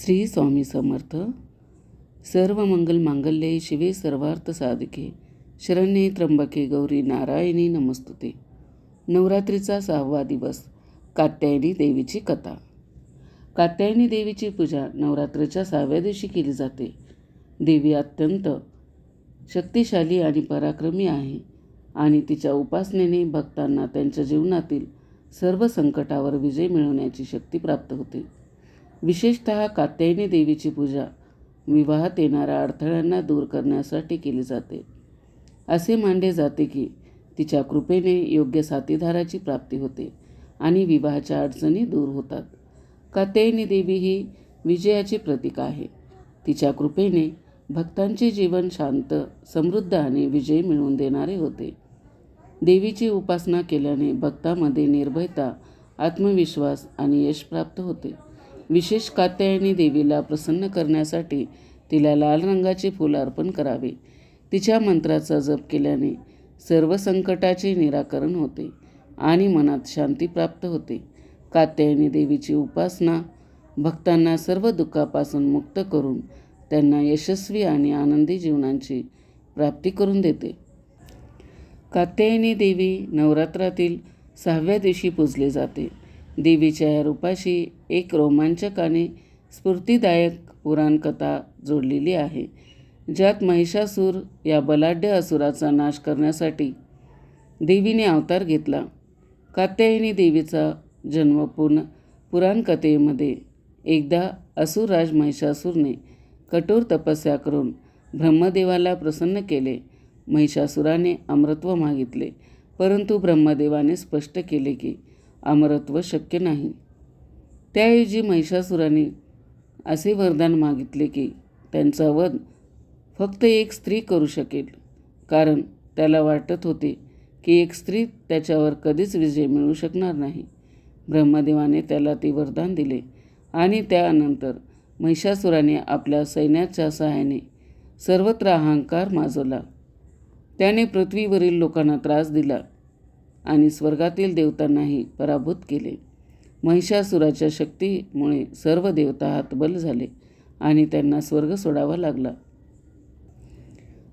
श्री स्वामी समर्थ. सर्व मंगल मांगल्ये शिवे सर्वार्थ साधके. शरण्ये त्र्यंबके गौरी नारायणी नमस्तुते. नवरात्रीचा सहावा दिवस कात्यायनी देवीची कथा. कात्यायनी देवीची पूजा नवरात्रीच्या सहाव्या दिवशी केली जाते. देवी अत्यंत शक्तिशाली आणि पराक्रमी आहे आणि तिच्या उपासनेने भक्तांना त्यांच्या जीवनातील सर्व संकटावर विजय मिळवण्याची शक्ती प्राप्त होते. विशेषत कात्यायनी देवीची पूजा विवाहात येणाऱ्या अडथळ्यांना दूर करण्यासाठी केली जाते. असे मानले जाते की तिच्या कृपेने योग्य साथीदाराची प्राप्ती होते आणि विवाहाच्या अडचणी दूर होतात. कात्यायनी देवी ही विजयाचे प्रतीक आहे. तिच्या कृपेने भक्तांचे जीवन शांत समृद्ध आणि विजय मिळवून देणारे होते. देवीची उपासना केल्याने भक्तामध्ये निर्भयता आत्मविश्वास आणि यश प्राप्त होते. विशेष कात्यायनी देवीला प्रसन्न करण्यासाठी तिला लाल रंगाचे फूल अर्पण करावे. तिच्या मंत्राचा जप केल्याने सर्व संकटाचे निराकरण होते आणि मनात शांती प्राप्त होते. कात्यायनी देवीची उपासना भक्तांना सर्व दुःखापासून मुक्त करून त्यांना यशस्वी आणि आनंदी जीवनांची प्राप्ती करून देते. कात्यायनी देवी नवरात्रातील सहाव्या दिवशी पूजले जाते. देवीच्या या रूपाशी एक रोमांचक आणि स्फूर्तिदायक पुराणकथा जोडलेली आहे ज्यात महिषासूर या बलाढ्य असुराचा नाश करण्यासाठी देवीने अवतार घेतला. कात्यायनी देवीचा जन्म पूर्ण पुराणकथेमध्ये एकदा असुरराज महिषासूरने कठोर तपस्या करून ब्रह्मदेवाला प्रसन्न केले. महिषासुराने अमृत्व मागितले परंतु ब्रह्मदेवाने स्पष्ट केले की अमरत्व शक्य नाही. त्याऐवजी महिषासुराने असे वरदान मागितले की त्यांचा वध फक्त एक स्त्री करू शकेल. कारण त्याला वाटत होते की एक स्त्री त्याच्यावर कधीच विजय मिळू शकणार नाही. ब्रह्मदेवाने त्याला ते वरदान दिले आणि त्यानंतर महिषासुराने आपल्या सैन्याच्या सहाय्याने सर्वत्र अहंकार माजवला. त्याने पृथ्वीवरील लोकांना त्रास दिला. आणि स्वर्गातील देवतांनाही पराभूत केले. महिषासुराच्या शक्तीमुळे सर्व देवता हातबल झाले आणि त्यांना स्वर्ग सोडावा लागला.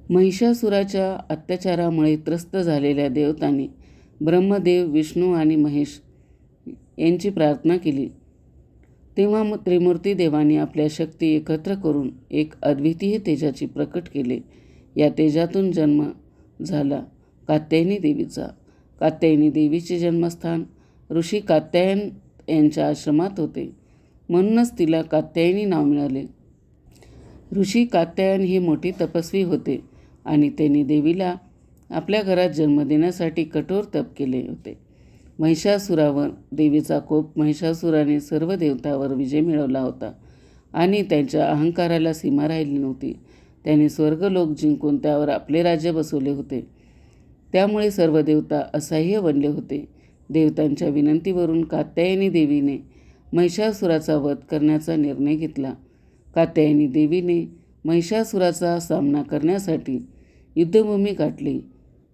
महिषासुराच्या अत्याचारामुळे त्रस्त झालेल्या देवतांनी ब्रह्मदेव विष्णू आणि महेश यांची प्रार्थना केली. तेव्हा मग त्रिमूर्ती देवाने आपल्या शक्ती एकत्र करून एक अद्वितीय तेजाची प्रकट केले. या तेजातून जन्म झाला कात्यायनी देवीचा. कात्यायनी देवीचे जन्मस्थान ऋषी कात्यायन यांच्या आश्रमात होते. म्हणूनच तिला कात्यायनी नाव मिळाले. ऋषी कात्यायन ही मोठी तपस्वी होते आणि त्यांनी देवीला आपल्या घरात जन्म देण्यासाठी कठोर तप केले होते. महिषासुरावर देवीचा कोप महिषासुराने सर्व देवतावर विजय मिळवला होता आणि त्यांच्या अहंकाराला सीमा राहिली नव्हती. त्याने स्वर्गलोक जिंकून त्यावर आपले राज्य बसवले होते. त्यामुळे सर्व देवता असह्य बनले होते. देवतांच्या विनंतीवरून कात्यायनी देवीने महिषासुराचा वध करण्याचा निर्णय घेतला. कात्यायनी देवीने महिषासुराचा सामना करण्यासाठी युद्धभूमी गाठली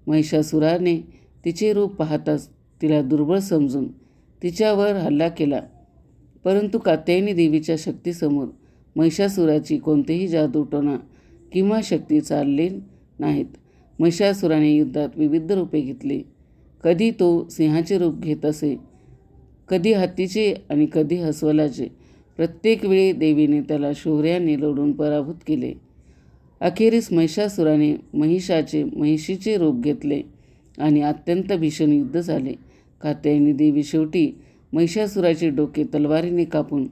महिषासुराने तिचे रूप पाहताच तिला दुर्बळ समजून तिच्यावर हल्ला केला. परंतु कात्यायनी देवीच्या शक्तीसमोर महिषासुराची कोणतेही जादूटोणा किंवा शक्ती चालले नाहीत. महिषासुराने युद्धात विविध रूपे घेतली. कधी तो सिंहाचे रूप घेत असे कधी हत्तीचे आणि कधी हस्वलाचे प्रत्येक वेळी देवीने त्याला शौर्याने लढून पराभूत केले. अखेरीस महिषासुराने महिषाचे महिषीचे रूप घेतले आणि अत्यंत भीषण युद्ध झाले. कात्यायनी देवी शेवटी महिषासुराचे डोके तलवारीने कापून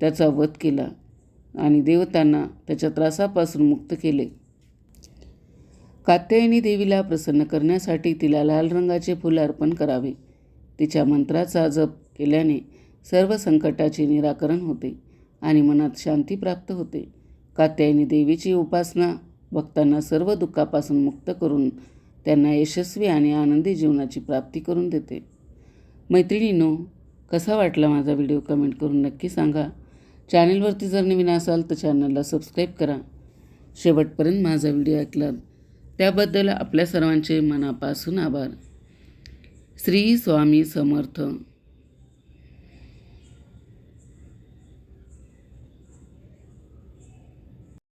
त्याचा वध केला आणि देवतांना त्याच्या त्रासापासून मुक्त केले. कात्यायनी देवीला प्रसन्न करण्यासाठी तिला लाल रंगाचे फुल अर्पण करावे. तिच्या मंत्राचा जप केल्याने सर्व संकटाचे निराकरण होते आणि मनात शांती प्राप्त होते. कात्यायनी देवीची उपासना भक्तांना सर्व दुःखापासून मुक्त करून त्यांना यशस्वी आणि आनंदी जीवनाची प्राप्ती करून देते. मैत्रिणींनो कसा वाटला माझा व्हिडिओ कमेंट करून नक्की सांगा. चॅनलवरती जर नवीन असाल तर चॅनलला सबस्क्राईब करा. शेवटपर्यंत माझा व्हिडिओ ऐकलात त्याबद्दल आपल्या सर्वांचे मनापासून आभार. श्री स्वामी समर्थ.